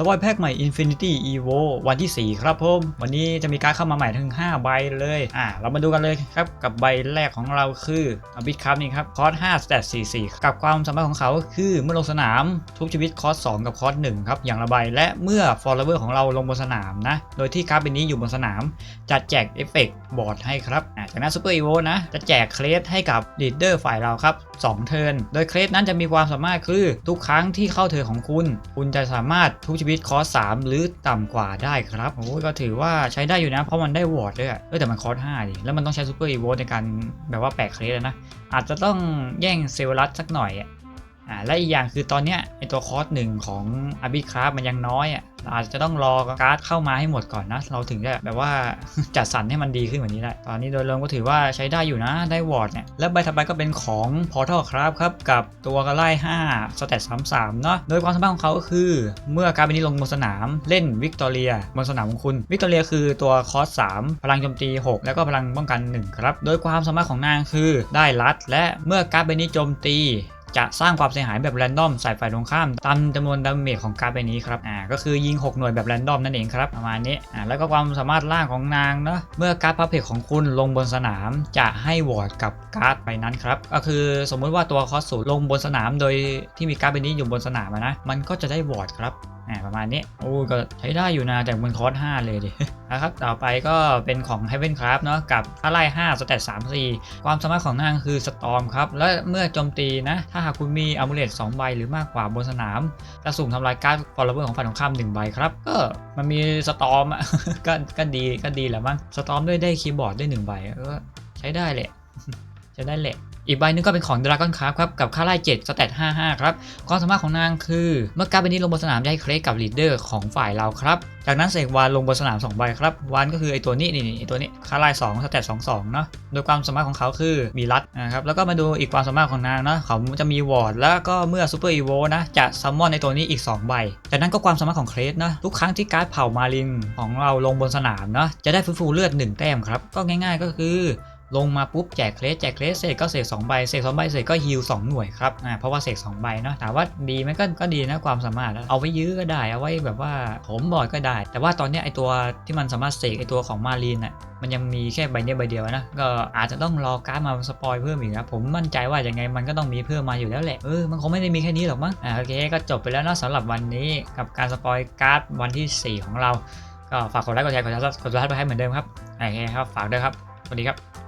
สปอยแพ็กใหม่ Infinity Evo วันที่ 4 ครับผม วันนี้จะมีการเข้ามาใหม่ถึง 5 ใบเลย อ่า เรามาดูกันเลยครับ กับใบแรกของเราคืออบิทครับนี่ครับ คอร์ส5 stat 44 กับความสามารถของเขาคือเมื่อลงสนามทุกชีวิตคอร์ส2กับคอร์ส1ครับ อย่างละใบ และเมื่อ follower ของเราลงบนสนามนะ โดยที่การ์ดใบนี้อยู่บนสนาม จะแจกเอฟเฟกต์บอร์ดให้ครับ อ่า จากนั้นซูเปอร์อีโวนะ จะแจกเครสให้กับลีดเดอร์ฝ่ายเราครับ2เทิร์น โดยเครสนั้นจะมีความสามารถคือทุกครั้งที่เข้าเทิร์นของคุณ คุณจะสามารถทุกชีวิตวิดคอร์ส3หรือต่ำกว่าได้ครับโอ้ก็ถือว่าใช้ได้อยู่นะ เพราะมันได้วอร์ดด้วยเออแต่มันคอร์ส5ดิแล้วมันต้องใช้ซูเปอร์อีโวในการแบบว่าแปะเครสเลยนะอาจจะต้องแย่งเซลลัสสักหน่อย อ่าและอีกอย่างคือตอนเนี้ยไอตัวคอร์สหนึ่งของอาบิคราฟมันยังน้อยอะเราอาจจะต้องรอการ์ดเข้ามาให้หมดก่อนนะ เราถึงจะแบบว่าจัดสรรให้มันดีขึ้นกว่านี้ได้ ตอนนี้โดยรวมก็ถือว่าใช้ได้อยู่นะได้วอร์ดเนี่ย แล้วใบถัดไปก็เป็นของ Portal ครับครับ กับตัวกระไล่5สเตต33เนาะ โดยความสามารถของเขาก็คือ เมื่อการ์ดนี้ลงบนสนามเล่นวิกตอเรียบนสนามของคุณ วิกตอเรียคือตัวคอร์ส3พลังโจมตี 6 แล้วก็พลังป้องกัน 1 ครับ โดยความสามารถของนางคือได้รัด และเมื่อการ์ดใบนี้โจมตี จะสร้างความเสียหายแบบแรนดอมใส่ฝ่ายตรงข้ามตามจำนวนดาเมจของการ์ดใบนี้ครับอ่าก็คือยิง 6 หน่วยแบบแรนดอมนั่นเองครับประมาณนี้อ่าแล้วก็ความสามารถล่างของนางเนาะเมื่อการ์ดพับเพจของคุณลงบนสนามจะให้วอร์ดกับการ์ดใบนั้นครับก็คือสมมุติว่าตัวคอสสูลงบนสนามโดยที่มีการ์ดใบนี้อยู่บนสนามนะมันก็จะได้วอร์ดครับ อ่าประมาณนี้โอ้ก็ใช้ได้อยู่นะแต่บนคอร์ส5เลยดินะครับต่อไปก็เป็นของ Heaven Craft เนาะกับอะไร5สเตต34 ความสามารถของนางคือสตอมครับ และเมื่อโจมตีนะ ถ้าหากคุณมีอามูเลต2ใบหรือมากกว่าบนสนาม จะสุ่มทำลายการ์ดฟอลลเวอร์ของฝ่ายตรงข้าม1ใบครับ ก็มันมีสตอมอะก็ก็ดีก็ดีแหละมั้งสตอมด้วยได้คีย์บอร์ดด้วย1ใบก็ใช้ได้แหละ ใช้ได้แหละอีกใบหนึงก็เป็นของ Dragon Craft ครับ กับค่าไล่7สเตต55 ครับ ความสามารถของนางคือ เมื่อการ์ดใบนี้ลงบนสนามจะให้เครดกับลีดเดอร์ของฝ่ายเราครับ จากนั้นเสกวานลงบนสนาม 2 ใบครับ วานก็คือไอตัวนี้นี่ไอตัวนี้ค่าไล่2สเตต22 เนาะโดยความสามารถของเขาคือมีรัดนะครับ แล้วก็มาดูอีกความสามารถของนางเนาะเขาจะมีวอร์ดแล้วก็เมื่อซูเปอร์อีโวนะจะซัมมอนในตัวนี้อีก 2 ใบ จากนั้นก็ความสามารถของเครดนะทุกครั้งที่การ์ดเผ่ามาลินของเราลงบนสนามเนาะจะได้ฟื้นฟูเลือด 1 แต้มครับก็ง่าย ๆ ก็คือ ลงมาปุ๊บแจกเครสแจกเครสเสร็จก็เสก2ใบเสก2ใบเสร็จก็ฮิล2หน่วยครับอ่าเพราะว่าเสก2ใบเนาะถามว่าดีไหมก็ก็ดีนะความสามารถเอาไว้ยื้อก็ได้เอาไว้แบบว่าผมบอดก็ได้ แต่ว่าตอนนี้ไอตัวที่มันสามารถเสกไอตัวของมารีนอะมันยังมีแค่ใบเนี้ยใบเดียวนะก็อาจจะต้องรอการ์ดมาสปอยเพิ่มอีกนะผมมั่นใจว่ายังไงมันก็ต้องมีเพิ่มมาอยู่แล้วแหละเออมันคงไม่ได้มีแค่นี้หรอกมั้งอ่าโอเคก็จบไปแล้วนะสำหรับวันนี้กับการสปอยการ์ดวันที่ 4 ของเรา ก็ฝากกดไลค์กดแชร์กดซับกดซับไครต์เหมือนเดิมครับโอเคครับฝากด้วยครับสวัสดีครับ